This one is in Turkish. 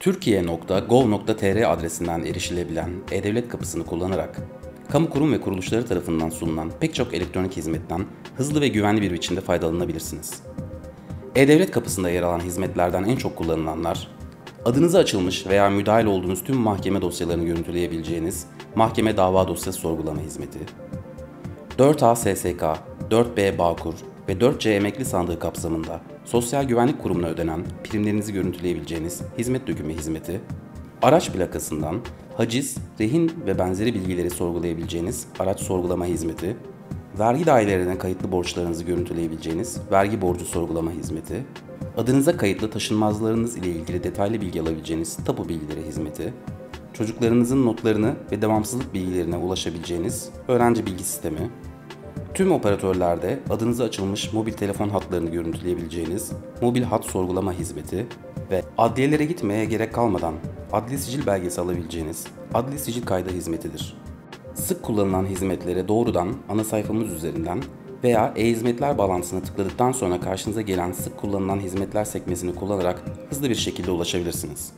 Türkiye.gov.tr adresinden erişilebilen E-Devlet kapısını kullanarak kamu kurum ve kuruluşları tarafından sunulan pek çok elektronik hizmetten hızlı ve güvenli bir biçimde faydalanabilirsiniz. E-Devlet kapısında yer alan hizmetlerden en çok kullanılanlar, adınıza açılmış veya müdahil olduğunuz tüm mahkeme dosyalarını görüntüleyebileceğiniz Mahkeme Dava Dosyası Sorgulama Hizmeti, 4A SSK, 4B Bağkur ve 4C Emekli Sandığı kapsamında Sosyal Güvenlik Kurumu'na ödenen primlerinizi görüntüleyebileceğiniz hizmet dökümü hizmeti, araç plakasından haciz, rehin ve benzeri bilgileri sorgulayabileceğiniz araç sorgulama hizmeti, vergi dairelerine kayıtlı borçlarınızı görüntüleyebileceğiniz vergi borcu sorgulama hizmeti, adınıza kayıtlı taşınmazlarınız ile ilgili detaylı bilgi alabileceğiniz tapu bilgileri hizmeti, çocuklarınızın notlarını ve devamsızlık bilgilerine ulaşabileceğiniz öğrenci bilgi sistemi, Tüm operatörlerde adınıza açılmış mobil telefon hatlarını görüntüleyebileceğiniz mobil hat sorgulama hizmeti ve adliyelere gitmeye gerek kalmadan adli sicil belgesi alabileceğiniz adli sicil kaydı hizmetidir. Sık kullanılan hizmetlere doğrudan ana sayfamız üzerinden veya e-hizmetler bağlantısına tıkladıktan sonra karşınıza gelen sık kullanılan hizmetler sekmesini kullanarak hızlı bir şekilde ulaşabilirsiniz.